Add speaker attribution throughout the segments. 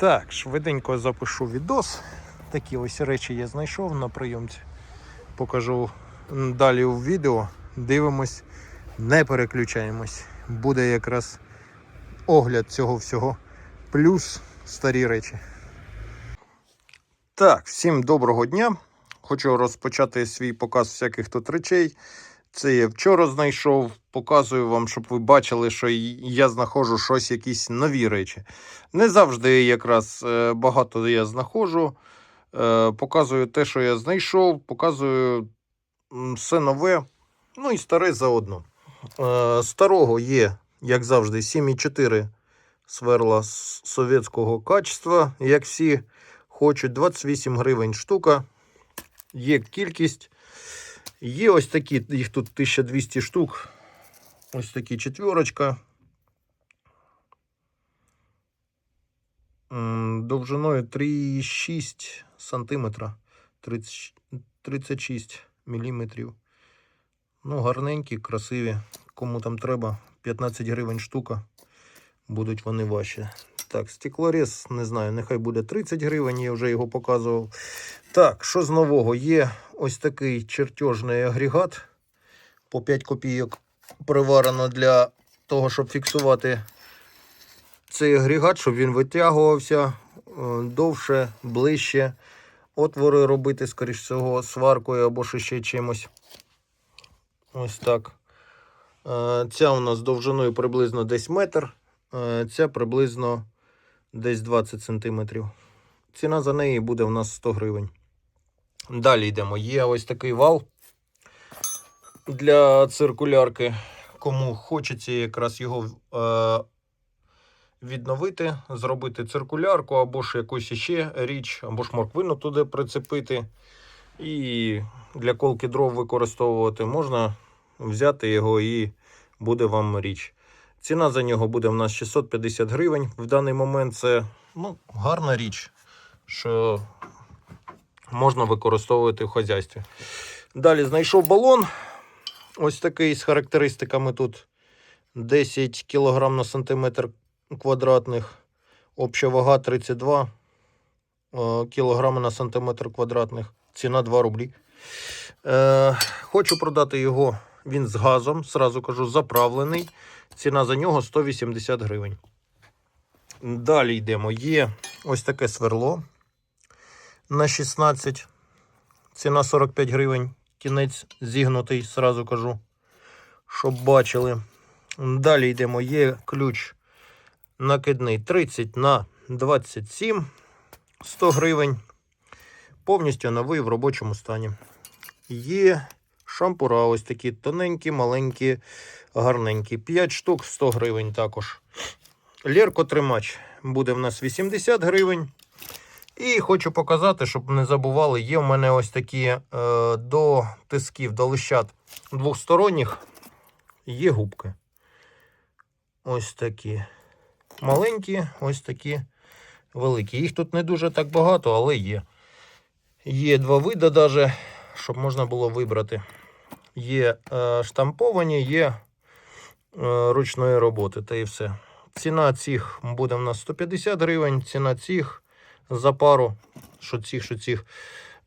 Speaker 1: Так, швиденько запишу відос. Такі ось речі я знайшов на прийомці. Покажу далі у відео. Дивимось, не переключаємось. Буде якраз огляд цього всього. Плюс старі речі. Так, всім доброго дня. Хочу розпочати свій показ всяких тут речей. Це я вчора знайшов. Показую вам, щоб ви бачили, що я знаходжу щось, якісь нові речі. Не завжди якраз е, багато я знаходжу. Е, Показую те, що я знайшов, показую все нове, ну і старе заодно. Е, Старого є, як завжди, 7,4 сверла совєтського качества. Як всі хочуть, 28 гривень штука. Є кількість. Є ось такі, їх тут 1200 штук. Ось такі четверочка. Довжиною 3,6 сантиметра. 30 36 міліметрів. Ну, гарненькі, красиві. Кому там треба, 15 гривень штука. Будуть вони ваші. Так, стеклорез, не знаю, нехай буде 30 гривень, я вже його показував. Так, що з нового? Є ось такий чертежний агрегат. По 5 копійок приварено для того, щоб фіксувати цей агрегат, щоб він витягувався е, довше, ближче. Отвори робити, скоріш всього, сваркою або ще чимось. Ось так. Е, Ця у нас довжиною приблизно десь метр. е, Ця приблизно десь 20 сантиметрів. Ціна за неї буде у нас 100 гривень. Далі йдемо. Є ось такий вал для циркулярки. Кому хочеться якраз його е, відновити, зробити циркулярку, або ж якусь ще річ, або ж морквину туди прицепити. І для колки дров використовувати можна взяти його і буде вам річ. Ціна за нього буде в нас 650 гривень. В даний момент це ну, гарна річ, що можна використовувати в хазяйстві. Далі знайшов балон. Ось такий з характеристиками тут 10 кг на сантиметр квадратних. Обща вага 32 кг на сантиметр квадратних. Ціна 2 рублі. Е, хочу продати його. Він з газом, сразу кажу, заправлений. Ціна за нього 180 гривень. Далі йдемо. Є ось таке сверло на 16. Ціна 45 гривень. Кінець зігнутий, сразу кажу, щоб бачили. Далі йдемо. Є ключ накидний 30 на 27, 100 гривень. Повністю новий в робочому стані. Є шампура, ось такі тоненькі, маленькі, гарненькі. 5 штук 100 гривень також. Лєрко-тримач буде в нас 80 гривень. І хочу показати, щоб не забували, є в мене ось такі е, до тисків, до лищат двохсторонніх. Є губки. Ось такі. Маленькі, ось такі великі. Їх тут не дуже так багато, але є. Є два види, даже, щоб можна було вибрати. Є е, штамповані, є е, ручної роботи, та і все. Ціна цих буде в нас 150 гривень, ціна цих за пару, що цих, що цих.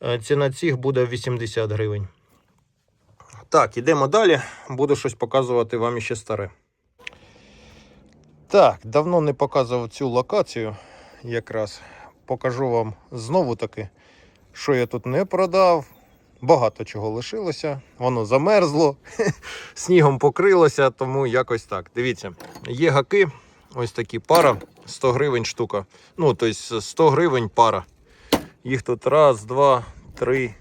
Speaker 1: е, Ціна цих буде 80 гривень. Так, ідемо далі. Буду щось показувати вам іще старе. Так, давно не показував цю локацію. Якраз покажу вам знову таки, що я тут не продав. Багато чого лишилося, воно замерзло, снігом покрилося, тому якось так. Дивіться, є гаки, ось такі пара, 100 гривень штука. Ну, тобто 100 гривень пара. Їх тут раз, два, три,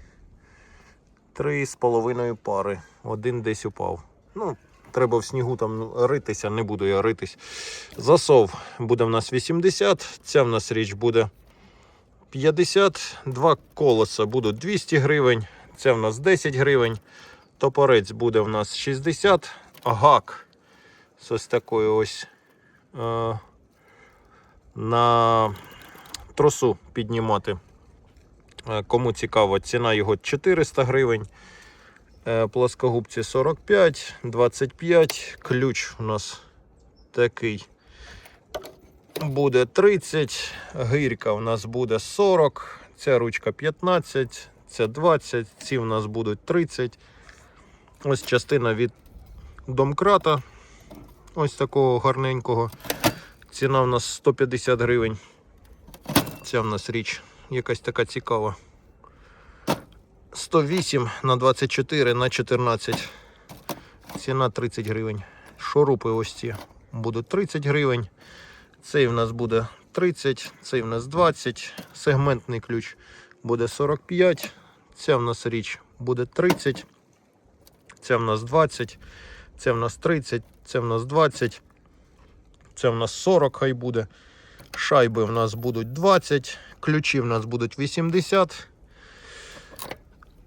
Speaker 1: три з половиною пари. Один десь упав. Ну, треба в снігу там ритися, не буду я ритись. Засов буде в нас 80, ця в нас річ буде 50, два колеса будуть 200 гривень, це в нас 10 гривень. Топорець буде в нас 60, гак з ось такою ось на тросу піднімати. Е, Кому цікаво, ціна його 400 гривень. Е, Плоскогубці 45, 25. Ключ у нас такий буде 30, гирька у нас буде 40, ця ручка 15, ця 20, ці у нас будуть 30. Ось частина від домкрата. Ось такого гарненького. Ціна у нас 150 гривень. Ця в нас річ якась така цікава. 108 на 24 на 14. Ціна 30 гривень. Шурупи ось ці будуть 30 гривень. Цей в нас буде 30, цей в нас 20. Сегментний ключ буде 45. Ця в нас річ буде 30. Ця в нас 20. Це в нас 30, це в нас 20. Це в нас 40 хай буде. Шайби в нас будуть 20, ключі в нас будуть 80.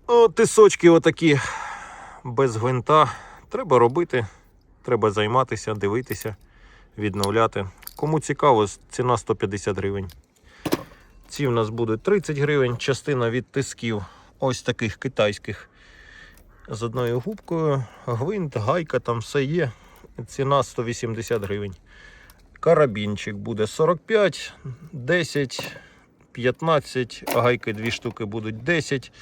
Speaker 1: О, тисочки отакі без гвинта. Треба робити, треба займатися, дивитися, відновляти. Кому цікаво, ціна 150 гривень. Ці в нас будуть 30 гривень, частина від тисків ось таких китайських. З одною губкою, гвинт, гайка, там все є. Ціна 180 гривень. Карабінчик буде 45, 10, 15, гайки дві штуки будуть 10.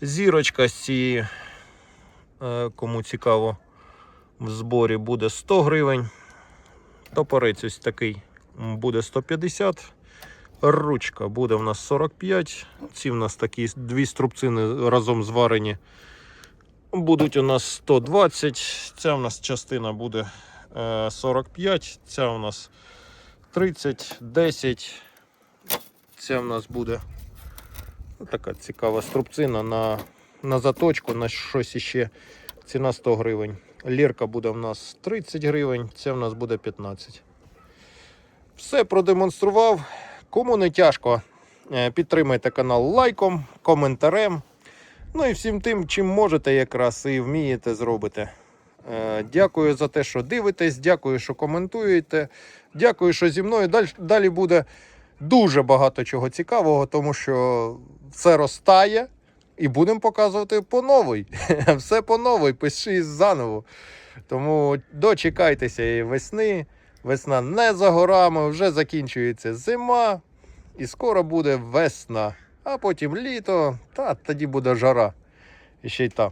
Speaker 1: Зірочка з цієї, е, кому цікаво, в зборі буде 100 гривень. Топорець ось такий буде 150. Ручка буде в нас 45. Ці в нас такі дві струбцини разом зварені. Будуть у нас 120. Ця у нас частина буде е, 45. Ця у нас 30, 10. Ця в нас буде така цікава струбцина на, на заточку, на щось іще. Ціна 100 гривень. Лірка буде в нас 30 гривень, ця в нас буде 15. Все продемонстрував. Кому не тяжко, е, підтримайте канал лайком, коментарем. Ну і всім тим, чим можете якраз і вмієте зробити. Е, Дякую за те, що дивитесь, дякую, що коментуєте. Дякую, що зі мною. Далі, далі буде дуже багато чого цікавого, тому що все ростає і будемо показувати по новій. Все по новій, пиши заново. Тому дочекайтеся і весни. Весна не за горами, вже закінчується зима, і скоро буде весна, а потім літо, та тоді буде жара. І ще й та.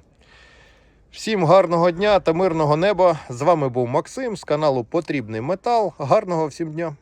Speaker 1: Всім гарного дня та мирного неба. З вами був Максим з каналу Потрібний Метал. Гарного всім дня!